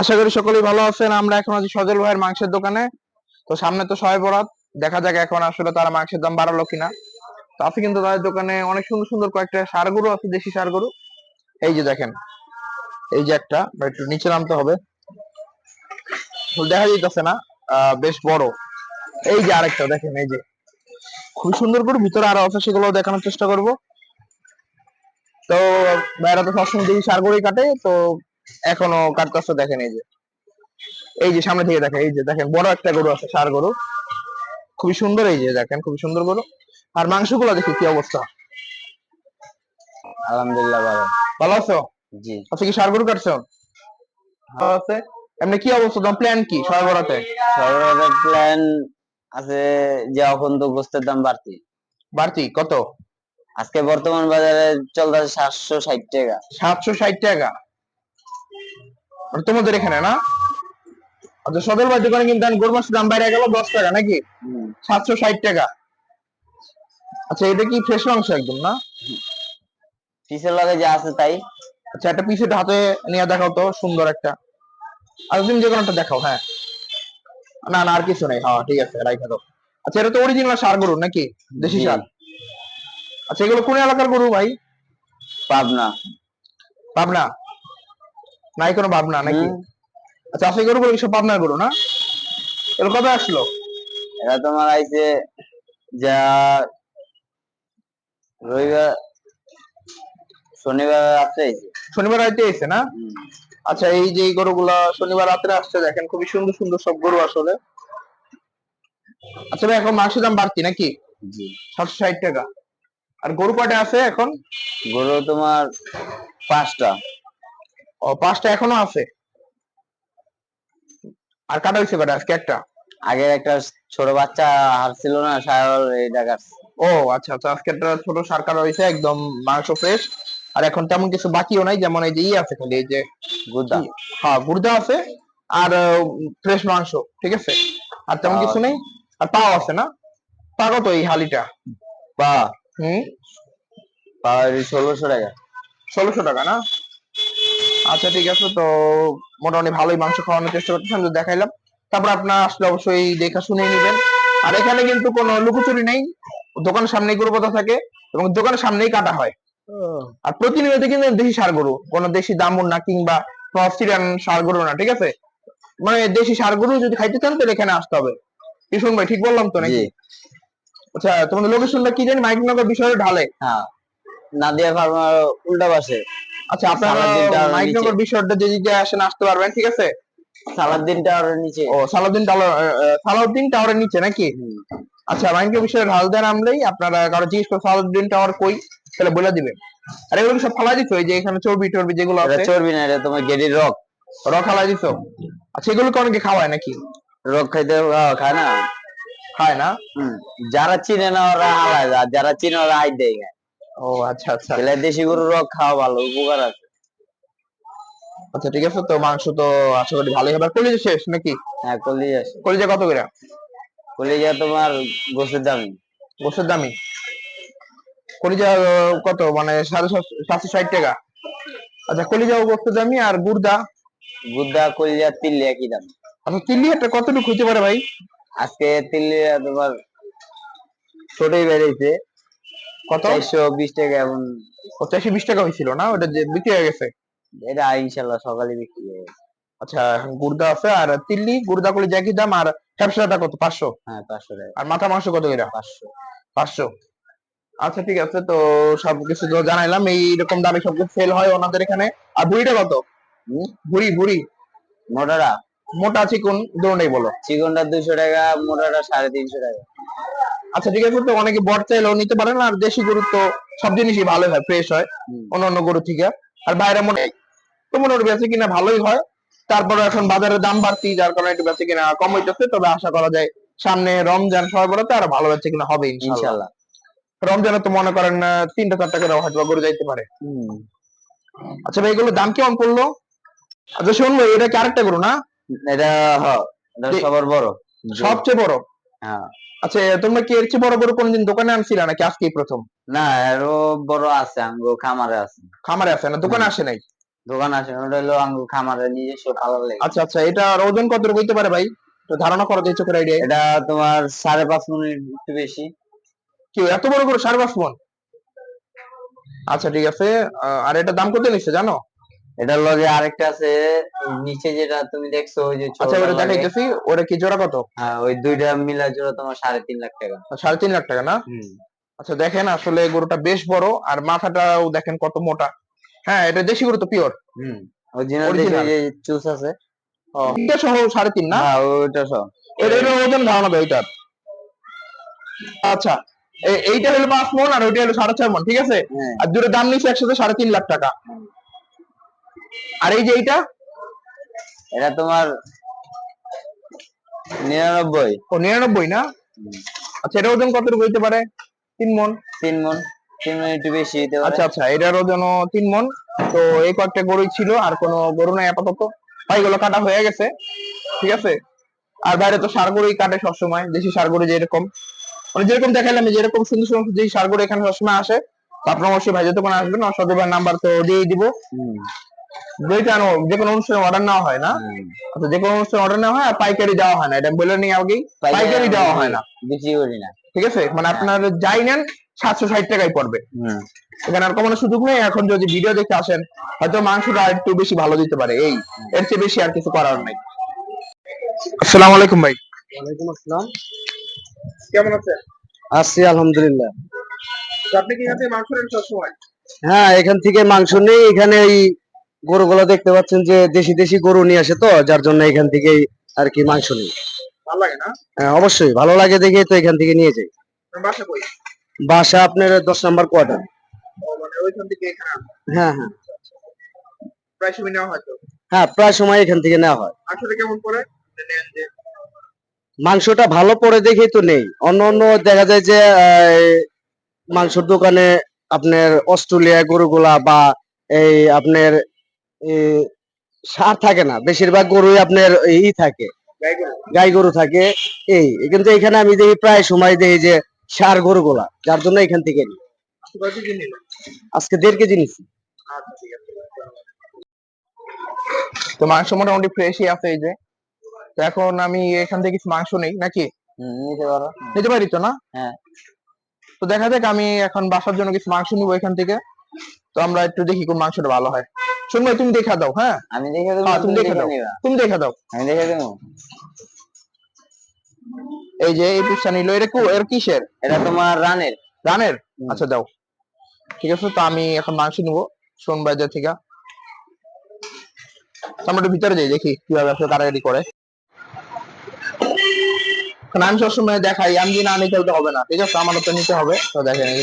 আশা করি সকলেই ভালো আছেন। আমরা এখন আছি সজল ভাইয়ের মাংসের দোকানে। তো সামনে তো সবাই বরাত। দেখা যাক এখন আসলে তারা মাংসের দাম বাড়ালো কিনা। তো আছে কিন্তু তাদের দোকানে অনেক সুন্দর সুন্দর কয়েকটা সার গরু আছে, দেশি সার গরু এই যে দেখেন, এই যে একটা একটু নিচে নামতে হবে। দেখা যাইতেছে না বেশ বড়। এই যে আরেকটা, দেখেন, এই যে। খুব সুন্দর করে ভিতরে আরও আছে সেগুলো দেখানোর চেষ্টা করব। তো ভাইরা তো সবসময় দেখি সার গরুই কাটে, তো এখনও কাটতেছে দেখেন এই যে। এই যে সামনে থেকে দেখেন এই যে দেখেন বড় একটা গরু আছে সার গরু। খুবই সুন্দর এই যে দেখেন খুবই সুন্দর গরু। আর মাংসগুলো দেখি কি অবস্থা? আলহামদুলিল্লাহ ভালো। ভালো আছো? জি। আচ্ছা কি সার গরু কাটছো? ভালো আছে। এমনি কি অবস্থা? তোমার প্ল্যান কি সার গড়াতে? সরকারের প্ল্যান আছে যে এখন তো গোস্তের দাম বাড়তি। বাড়তি? কত? আজকে বর্তমান বাজারে চলতেছে সাতশো ষাট টাকা। সাতশো ষাট টাকা। তোমাদের এখানে না? আচ্ছা সদর বাই দোকানে কিন্তু গরু মাংসের দাম বাইরে গেল দশ টাকা নাকি? সাতশো ষাট টাকা। আচ্ছা এটা কি ফ্রেশ মাংস একদম না? পিসের লগে যা আছে তাই। আচ্ছা একটা পিসের হাতে নিয়ে দেখাও তো সুন্দর একটা। আর তুমি যে কোনো একটা দেখাও হ্যাঁ? না না আর কিছু নেই। হ্যাঁ ঠিক আছে রাইখা দাও। আচ্ছা এটা তো অরিজিনাল সার গরু নাকি? দেশি সার? আচ্ছা এগুলো কোন এলাকার গরু ভাই? পাবনা। পাবনা। নাই কোনো ভাবনা নাকি? আচ্ছা সেই গরুগুলো কি সব পাবনার গরু না। এগুলো কবে আসলো? এরা তোমার আইছে যা রবিবার শনিবার রাত্রে আইছে শনিবার রাইতে এসে না? আচ্ছা এই যে গরুগুলা শনিবার রাত্রে আসছে দেখেন খুবই সুন্দর সুন্দর সব গরু আসলে। আচ্ছা ভাই এখন মাংসের দাম বাড়তি নাকি? জি। সাতশো ষাট টাকা। আর গরু কয়টা আছে এখন? গরু তোমার পাঁচটা। ও পাঁচটা এখনও আছে। আর কাটা হয়েছে কয়টা আজকে একটা। আগের একটা ছোট বাচ্চা হারছিল না সায়ল এই টাকা ও আচ্ছা আচ্ছা আজকে একটা ছোট সার কাটা হয়েছে একদম মাংস ফ্রেশ আর এখন তেমন কিছু বাকিও নাই যেমন এই যে ই আছে খালি এই যে গুদা হ্যাঁ গুর্দা আছে আর ফ্রেশ মাংস ঠিক আছে? আর তেমন কিছু নেই আর পাও আছে না? পা কত এই হালিটা। পা হুম? পা ষোলোশো টাকা। ষোলোশো টাকা না? আচ্ছা ঠিক আছে তো মোটামুটি ভালোই মাংস খাওয়ানোর চেষ্টা করতেছেন তো দেখাইলাম। তারপর আপনার আসলে অবশ্যই দেখা শুনে নেবেন। আর এখানে কিন্তু কোনো লুকোচুরি নেই দোকানের সামনেই গরু কথা থাকে এবং দোকানের সামনেই কাটা হয়। আর প্রতিনিয়ত কিন্তু দেশি সার গরু কোনো দেশি দামুর না কিংবা অস্ট্রেলিয়ান সার গরু না ঠিক আছে? মানে দেশি সার গরু যদি খাইতে চান তাহলে এখানে আসতে হবে। কি ভাই ঠিক বললাম তো নাকি? আচ্ছা তোমাদের লোকেশনটা কি জানি? মাইকনগর বিষয়ে ঢালে। হ্যাঁ নাদিয়া ফার্মার উল্টা পাশে। আচ্ছা আপনারা সালাউদ্দিন টাওয়ারের মাইকনগর বিষয়টা যেদিকে আসেন আসতে পারবেন ঠিক আছে? সালাদ্দিন টাওয়ারের নিচে। ও সালাউদ্দিন টাওয়ার সালাউদ্দিন টাওয়ারের নিচে নাকি? আচ্ছা মাইনকে বিষয়ে ঢাল দেন আমলেই আপনারা কারও জিজ্ঞেস করে সালাউদ্দিন টাওয়ার কই তাহলে বলে দিবেন। আর এগুলো সব ফালাই দিছো এই যে এখানে চর্বি টর্বি যেগুলো আছে? চর্বি না এটা তোমার গেডির রক। র ফালাই দিছো? আচ্ছা এগুলো অনেকে খাওয়ায় নাকি? রক খাইতে খায় না? খায় না। যারা চিনে না ওরা হালায় যারা চিনে ওরা আই দেয়। ও আচ্ছা আচ্ছা। তাহলে দেশি গরুর রক খাওয়া ভালো উপকার আছে। আচ্ছা ঠিক আছে তো মাংস তো আশা করি ভালোই হবে। কলিজা শেষ নাকি? হ্যাঁ কলি আছে কলিজা কত করে? কলিজা তোমার গোসের দামি। গোসের দামি? কলিজা কত? মানে সাড়ে সাতশো ষাট টাকা। আচ্ছা কলিজা ও গোস্তের দামি আর গুর্দা গুদ্দা কলিজা তিল্লি একই দাম। আচ্ছা তিল্লি একটা কতটুকু হইতে পারে ভাই? আজকে তিল্লি তোমার ছোটই বেড়েছে। কত? চারশো বিশ টাকা এমন পঁচাশি বিশ টাকা হয়েছিল না? ওটা যে বিক্রি হয়ে গেছে? এটা ইনশাল্লাহ সকালে বিক্রি হয়ে যাবে। আচ্ছা এখন গুর্দা আছে আর তিল্লি গুর্দা করলে একই দাম? আর ক্যাপসাটা কত? পাঁচশো? হ্যাঁ পাঁচশো টাকা। আর মাথা মাংস কত করে? পাঁচশো। পাঁচশো। আচ্ছা ঠিক আছে তো সবকিছু তো জানাইলাম। এইরকম দামে সবকিছু সেল হয় ওনাদের এখানে। আর বুড়িটা কত? বুড়ি বুড়ি মোটাটা? মোটা চিকন দুটোই বলো। চিকনটা দুশো টাকা মোটাটা সাড়ে তিনশো টাকা। আচ্ছা ঠিক আছে তো অনেকে বট চাইলেও নিতে পারেন আর দেশি গরু তো সব জিনিসই ভালো হয় ফ্রেশ হয়। অন্য অন্য গরু থেকে। আর বাইরে মনে তো মনে বেঁচে কিনা ভালোই হয় তারপরে এখন বাজারের দাম বাড়তি যার কারণে একটু বেঁচে কিনা কম হইতেছে তবে আশা করা যায় সামনে রমজান বলতে আরও ভালো বেঁচে কিনা হবে ইনশাল্লাহ রমজানে তো মনে করেন তিনটা চারটা করে হয়তো গরু যাইতে পারে। আচ্ছা ভাই এগুলো দাম কেমন পড়ল? আচ্ছা শুনব এটা কি আরেকটা গরু না? এটা সবার বড়। সবচেয়ে বড়? হ্যাঁ। আচ্ছা তোমরা কি এর চেয়ে বড় গরু কোনদিন দোকানে আনছিলা নাকি আজকেই প্রথম? না আরও বড় আছে আঙ্গো খামারে আছে। খামারে আছে না? দোকানে আসে নাই? দোকান আছে ওটা হলো খামারের নিজস্ব লেগে। আচ্ছা আচ্ছা এটার ওজন কত হইতে পারে ভাই? একটু ধারণা করো দিয়েছ করে আইডিয়া এটা তোমার সাড়ে পাঁচ মিনিট একটু বেশি। কি এত বড় করে সাড়ে পাঁচ মন? আচ্ছা ঠিক আছে আর এটা দাম কত নিচ্ছে জানো? এটার লগে আরেকটা আছে নিচে যেটা তুমি দেখছ ওই যে আচ্ছা ওটা লাগে, দেখাইতেছি ওটা কি জোড়া কত? হ্যাঁ ওই দুইটা মিলা জোড়া তোমার সাড়ে তিন লাখ টাকা। সাড়ে তিন লাখ টাকা না? হুম। আচ্ছা দেখেন আসলে গরুটা বেশ বড় আর মাথাটাও দেখেন কত মোটা। হ্যাঁ এটা দেশি গরু তো পিওর? হুম অরিজিনাল দেখে যে চুস আছে। এটা সহ সাড়ে তিন না? হ্যাঁ ওইটা এটা এটা ওজন ধারণা দেয় ওইটার আচ্ছা এইটা হলো পাঁচ মন আর ওইটা হলো সাড়ে ছয় মন ঠিক আছে? হ্যাঁ। আর দুটো দাম নিচ্ছে একসাথে সাড়ে তিন লাখ টাকা। আর এই যে এইটা? এটা তোমার নিরানব্বই। ও নিরানব্বই না? আচ্ছা এটা ওজন কত হইতে পারে? তিন মন? তিন মন। তিন মন একটু বেশি হতে পারে। আচ্ছা আচ্ছা এটার ওজন তিন মন। তো এই কয়েকটা গরুই ছিল আর কোনো গরু নাই আপাতত। পাইগুলো কাটা হয়ে গেছে ঠিক আছে? আর বাইরে তো সার গরুই কাটে সবসময় দেশি সার গরু যেরকম। মানে যেরকম দেখাইলাম যেরকম সুন্দর সুন্দর যে সার গরু এখানে সবসময় আসে আপনারা অবশ্যই ভাই যতক্ষণ আসবেন ভাইয়ের নাম্বার তো দিয়ে দিব। দুইটা যে কোনো অনুষ্ঠানে অর্ডার নেওয়া হয় না। আচ্ছা যে কোনো অনুষ্ঠানে অর্ডার নেওয়া হয় আর পাইকারি দেওয়া হয় না। এটা বলে নিই আগেই পাইকারি দেওয়া হয় না। বিক্রি করি না। ঠিক আছে? মানে আপনার যাই নেন সাতশো ষাট টাকায় পড়বে। এখানে আর কোনো সুযোগ নেই। এখন যদি ভিডিও দেখে আসেন হয়তো মাংসটা আর একটু বেশি ভালো দিতে পারে। এই এর চেয়ে বেশি আর কিছু করার নাই। আসসালামু আলাইকুম ভাই। ওয়ালাইকুম আসসালাম। কেমন আছেন? আছি আলহামদুলিল্লাহ। আপনি কি এখান থেকে মাংস নেন সবসময়? হ্যাঁ এখান থেকে মাংস নেই। এখানে এই গরুগুলো দেখতে পাচ্ছেন যে দেশি দেশি গরু নিয়ে আসে তো যার জন্য এখান থেকেই আর কি মাংস নেই। ভালো লাগে না? হ্যাঁ অবশ্যই। ভালো লাগে দেখে তো এখান থেকে নিয়ে যাই। বাসা আপনার দশ নাম্বার কোয়ার্টার। মানে। হ্যাঁ হ্যাঁ। প্রায় সময় নেওয়া হয়তো হ্যাঁ প্রায় সময় এখান থেকে নেওয়া হয়। মাংসটা কেমন পড়ে? মাংসটা ভালো পড়ে দেখেই তো নেই। অন্য অন্য দেখা যায় যে মাংসের দোকানে আপনার অস্ট্রেলিয়া গরুগুলা বা এই আপনার সার থাকে না। বেশিরভাগ গরুই আপনার ই থাকে। গাই গরু থাকে। এই কিন্তু এখানে আমি দেখি প্রায় সময় দেখি যে সার গরুগুলা যার জন্য এখান থেকে নিই। আজকে দেড় কেজি নিচ্ছি আচ্ছা ঠিক আছে তো মাংস মোটামুটি ফ্রেশই আছে এই যে। তো এখন আমি এখান থেকে কিছু মাংস নেই নাকি? হুম, নিতে পারো। নিতে পারি তো না? হ্যাঁ। তো দেখা যাক আমি এখন বাসার জন্য কিছু মাংস নিবো এখান থেকে। তো আমরা একটু দেখি কোন মাংসটা ভালো হয়। শুনবে তুমি দেখা দাও হ্যাঁ? আমি দেখে দেবো হ্যাঁ, তুমি দেখে দাও। তুমি দেখা দাও। আমি দেখে দেবো। এই যে এই পিসটা নিলো এটা কো এর কিসের? এটা তোমার রানের। রানের? আচ্ছা দাও। ঠিক আছে তো আমি এখন মাংস নিবো সোন বাজার থেকে। তো আমরা একটু ভিতরে যাই দেখি কীভাবে আসলে কারাগারি করে। আমি সবসময় দেখাই আমি না নিতে হবে না। ঠিক আছে আমারও তো নিতে হবে। তো দেখেন এই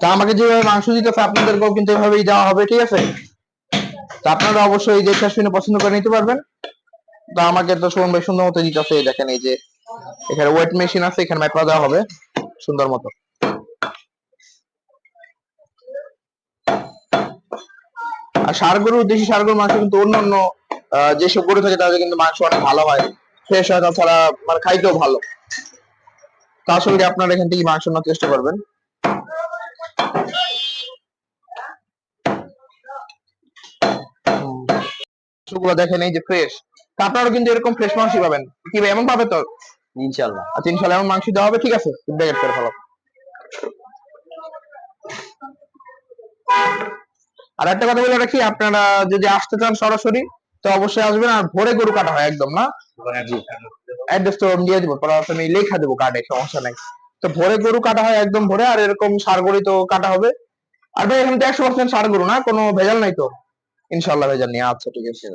তা আমাকে যেভাবে মাংস দিতে দিতেছে আপনাদেরকেও কিন্তু এভাবেই দেওয়া হবে, ঠিক আছে? তো আপনারা অবশ্যই দেখে শুনে পছন্দ করে নিতে পারবেন। তো আমাকে তো ভাই সুন্দর মতো দিতেছে দেখেন এই যে, এখানে ওয়েট মেশিন আছে, এখানে মাইপা দেওয়া হবে, সুন্দর মতো। আর ষাড় গরু দেশি সার গরুর মাংস কিন্তু অন্যান্য যেসব গরু থাকে তাদের কিন্তু মাংস অনেক ভালো হয়। ফ্রেশ হয়, তাছাড়া মানে খাইতেও ভালো। তা আসলে আপনারা এখান থেকে মাংস নেওয়ার চেষ্টা করবেন। মাংসগুলো দেখেন এই যে ফ্রেশ তা আপনারা কিন্তু এরকম ফ্রেশ মাংসই পাবেন। কি ভাই এমন পাবে তো? ইনশাল্লাহ আচ্ছা ইনশাল্লাহ এমন মাংস দেওয়া হবে ঠিক আছে? ব্যাগেট করে ফেলো আর একটা কথা বলে রাখি আপনারা যদি আসতে চান সরাসরি তো অবশ্যই আসবেন আর ভোরে গরু কাটা হয় একদম না? অ্যাড্রেস তো আমি দিয়ে দিব পরে আমি লেখা দেবো কার্ডে সমস্যা নাই। তো ভোরে গরু কাটা হয় একদম ভোরে আর এরকম সার গরু তো কাটা হবে। আর ভাই এখানে তো একশো পার্সেন্ট সার গরু না? কোনো ভেজাল নাই তো? ইনশাল্লাহ ভাইজান নিয়ে আচ্ছা ঠিক আছে।